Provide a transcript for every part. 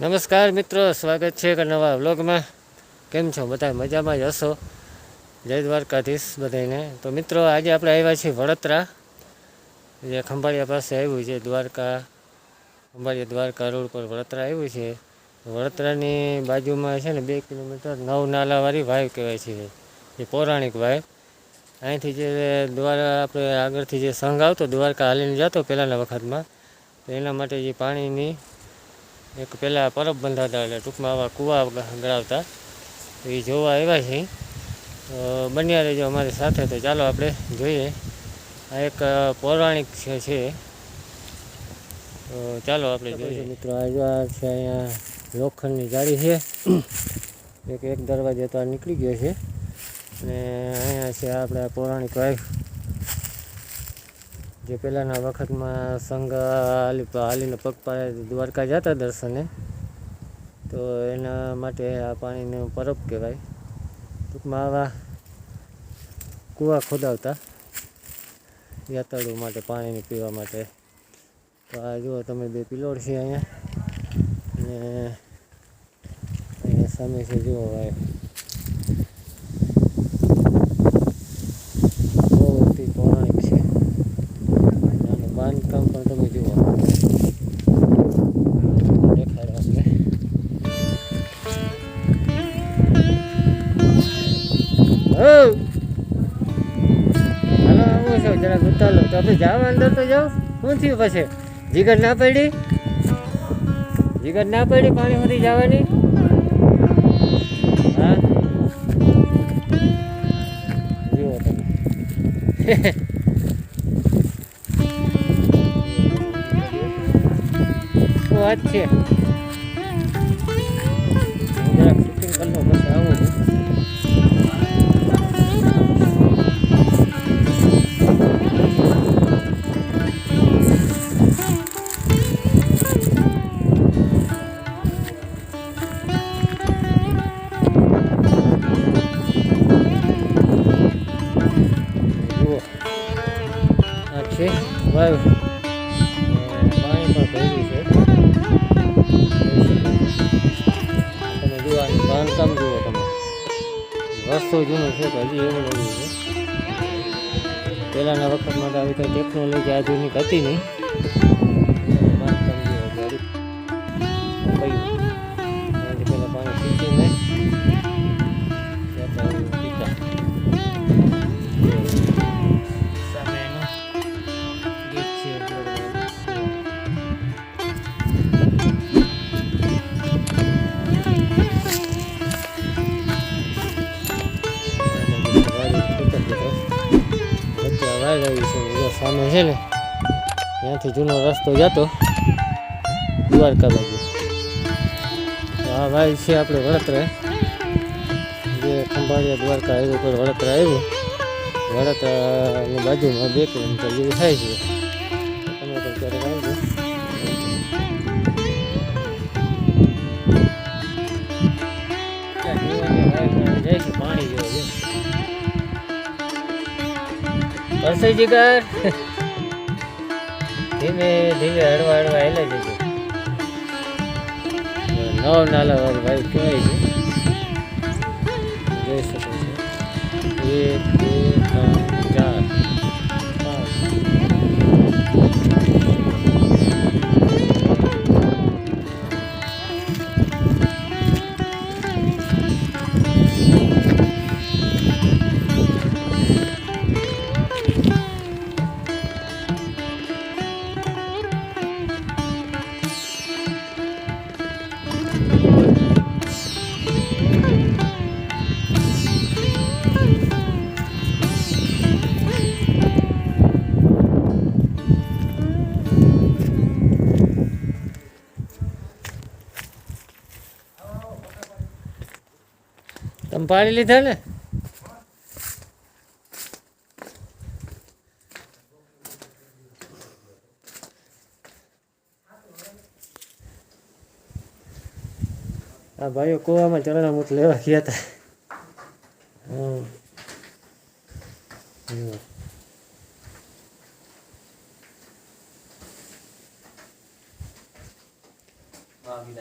નમસ્કાર મિત્રો, સ્વાગત છે એક નવા વ્લોગમાં. કેમ છો? બધા મજામાં જ હશો? જય દ્વારકાધીશ બધાને તો મિત્રો, આજે આપણે આવ્યા છીએ વડોદરા. જે ખંભાળિયા પાસે આવ્યું છે, દ્વારકા. ખંભાળિયા દ્વારકા રોડ પર વડોદરા આવ્યું છે. વડોદરાની બાજુમાં છે ને, બે કિલોમીટર નવ નાલાવાળી વાવ કહેવાય છે. એ પૌરાણિક વાવ. અહીંથી જે દ્વારા આપણે આગળથી જે સંઘ આવતો, દ્વારકા હાલીને જતો પહેલાંના વખતમાં, તો એના માટે જે પાણીની એક પહેલાં પરબ બંધાતા એટલે ટૂંકમાં આવા કૂવા ગળાવતા એ જોવા આવ્યા છે બન્યા રહેજો અમારી સાથે તો ચાલો આપણે જોઈએ. આ એક પૌરાણિક છે ચાલો આપણે જોઈએ. મિત્રો આવ્યા છે અહીંયા લોખંડની જાળી છે. એક એક દરવાજે તો આ નીકળી ગયો છે. અને અહીંયા છે આપણે પૌરાણિક વાઇફ જે પહેલાંના વખતમાં સંઘ હાલી હાલીને પગપાળે દ્વારકા જતા દર્શને, તો એના માટે આ પાણીનું પરબ કહેવાય. ટૂંકમાં આવા કૂવા ખોદાવતા યાત્રાળુ માટે, પાણીની પીવા માટે. તો આ જુઓ તમે બે પિલોડ છે અહીંયા. અને અહીંયા સામે છે જુઓ ભાઈ છો જરાક ઉતારો તો આપણે જાઓ અંદર તો જાઓ. શું થયું પછી? જીગર ના પડી? જીગર ના પડી પાણી સુધી જવાની? હા? જુઓ તમે. વાત છે? જુઓ તમે. રસ્તો જૂનું છે તો હજી એવું બધું છે પહેલાંના વખતમાં તો આવી કંઈ ટેકનોલોજી આધુનિક હતી નહીં. સામે છે ને, ત્યાંથી જૂનો રસ્તો જતો, દ્વારકા બાજુ. આ ભાઈ છે આપણે વડોદરા. જે ખંભાળિયા દ્વારકા આવ્યું પર વડોદરા આવ્યું. વડોદરાની બાજુમાં બે કિલોમીટર જેવું થાય છે. પરસોઈ જીગર ધીમે ધીમે હળવા હળવા હેલે જજો. નવ નાલા વાળી ભાઈ કહેવાય છે. જોઈ શકો છો. એક, બે પાડી લીધા ને? આ ભાઈઓ કૂવામાં ચણા મૂત લેવા ગયા હતા.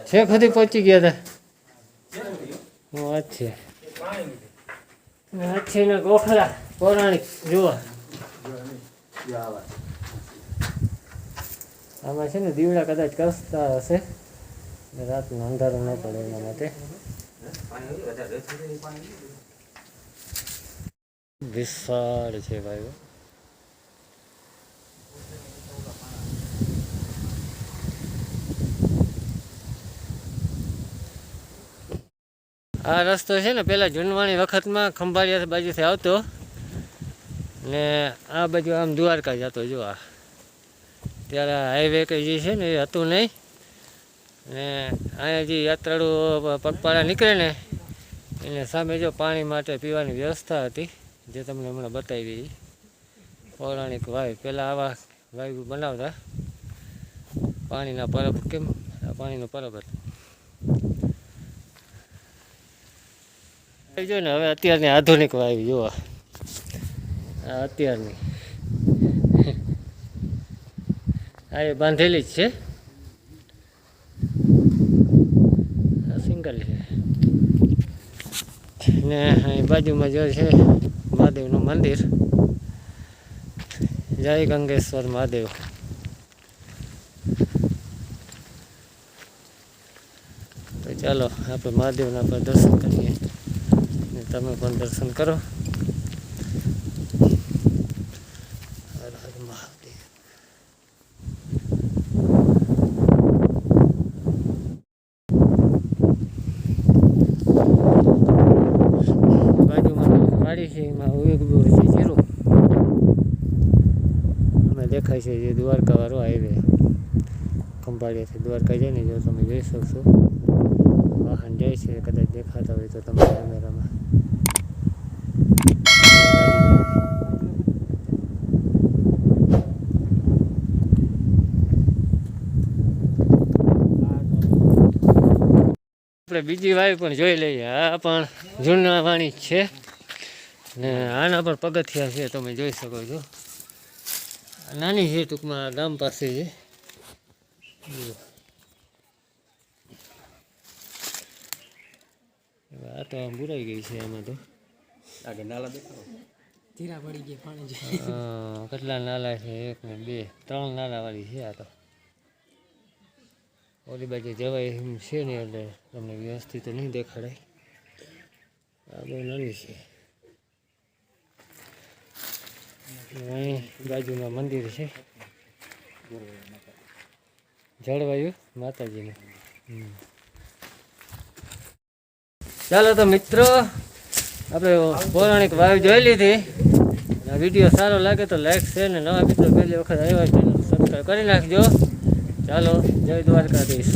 છેક સુધી પહોંચી ગયા હતા વાત છે. હાથી ને ગોખલા પૌરાણિક જુઓ. આમાં છે ને દીવડા કદાચ કરતા હશે. રાતનું અંધારું ન પડે એના માટે. વિશાળ છે ભાઈઓ. આ રસ્તો છે ને, પેલા જૂનવાણી વખતમાં ખંભાળિયા બાજુથી આવતો. ને આ બાજુ આમ દ્વારકા જતો જો આ. ત્યારે હાઈવે કે જે છે ને, એ હતું નહીં. ને અહીંયા જે યાત્રાળુ પગપાળા નીકળે ને, એને સામે જો પાણી માટે પીવાની વ્યવસ્થા હતી, જે તમને હમણાં બતાવી. પૌરાણિક વાય પહેલાં આવા વાયુ બનાવતા. પાણીના પરબ કેમ? પાણીનો પરબ હતો. જો ને, હવે અત્યારની આધુનિક વાયુ, જુઓ. અત્યારની. આ એ બાંધેલી જ છે. સિંગલ છે. ને અહીં બાજુમાં જો છે, મહાદેવનું મંદિર. જય ગંગેશ્વર મહાદેવ. તો ચાલો, આપણે મહાદેવના પર દર્શન કરીએ. તમે પણ દર્શન કરો. હર હર મહાદેવ છે, એમાં ઉગવું છે જીરું. અમે દેખાય છે જે દ્વારકાવાળો હાઈવે. ખંભાળિયાથી દ્વારકા જાય ને જો તમે જોઈ શકશો. વાહન જાય છે, કદાચ દેખાતા હોય તો તમારા કેમેરામાં. આપણે બીજી વાઈ પણ જોઈ લઈએ. આ પણ જૂના વાણી છે. ને આના પર પગથિયા છે, તમે જોઈ શકો છો. નાની છે ટૂંકમાં ગામ પાસે છે જુઓ. હવે આ તો આમ બુરાઈ ગઈ છે એમાં તો. આગળ નાલા દેખાડો ધીરા પડી ગયા પાણી કેટલા નાલા છે? એક ને બે. ત્રણ નાલા વાળી છે આ તો. ઓલી બાજુ જવાય એમ છે નહીં એટલે તમને વ્યવસ્થિત નહીં દેખાડાય આ બહુ નાની છે. અહીં બાજુમાં મંદિર છે. જળવાયુ માતાજીનું. હમ. ચાલો તો મિત્રો, આપણે પૌરાણિક વાયુ જોઈ લીધી. આ વીડિયો સારો લાગે તો લાઈક શેર ને નવા મિત્રો પહેલી વખત આવ્યા ચેનલ સબસ્ક્રાઈબ કરી નાખજો. ચાલો, જય દ્વારકાધીશ.